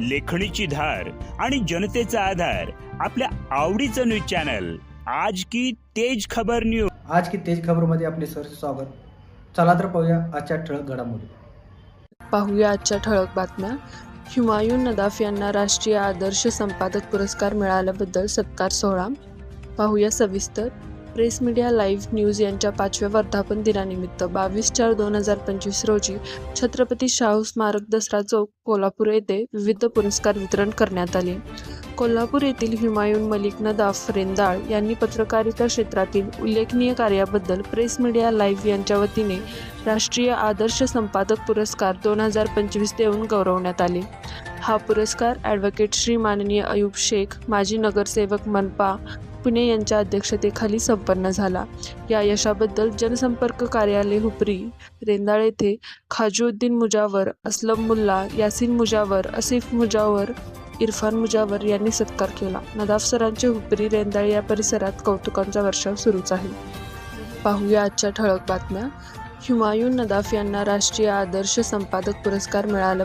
लेखणीची धार आणि जनतेचा आधार आपल्या आवडीचं न्यूज चॅनल. आज की तेज खबर न्यूज आज की तेज खबरमध्ये आपले सर स्वागत. चला तर पाहूया आजच्या ठळक घडामोडी. पाहूया आजच्या ठळक बातम्या. हुमायून नदाफ यांना राष्ट्रीय आदर्श संपादक पुरस्कार मिळाल्याबद्दल सत्कार सोहळा. पाहूया सविस्तर. प्रेस मीडिया लाईव्ह न्यूज यांच्या पाचव्या वर्धापन दिनानिमित्त बावीस चार दोन हजार पंचवीस रोजी छत्रपती शाहू स्मारक दसरा चौक कोल्हापूर येथे विविध पुरस्कार वितरण करण्यात आले. कोल्हापूर येथील हुमायून मलिक नदाफ रेंदाळ यांनी पत्रकारिता क्षेत्रातील उल्लेखनीय कार्याबद्दल प्रेस मीडिया लाईव्ह यांच्या वतीने राष्ट्रीय आदर्श संपादक पुरस्कार दोन हजार पंचवीस देऊन गौरवण्यात आले. हा पुरस्कार ॲडव्होकेट श्री माननीय अयूब शेख माजी नगरसेवक मनपा पुणे यांच्या अध्यक्षतेखाली संपन्न झाला. या यशाबद्दल जनसंपर्क कार्यालय हुपरी रेंदाळ येथे खाजुद्दीन मुजावर असलम मुल्ला यासिन मुजावर असिफ मुजावर इरफान मुजावर यांनी सत्कार केला. नदाफ सरांचे हुपरी रेंदाळ या परिसरात कौतुकांचा वर्षाव सुरूच आहे. पाहूया आजच्या ठळक बातम्या. हुमायून नदाफ यांना राष्ट्रीय आदर्श संपादक पुरस्कार मिळाला.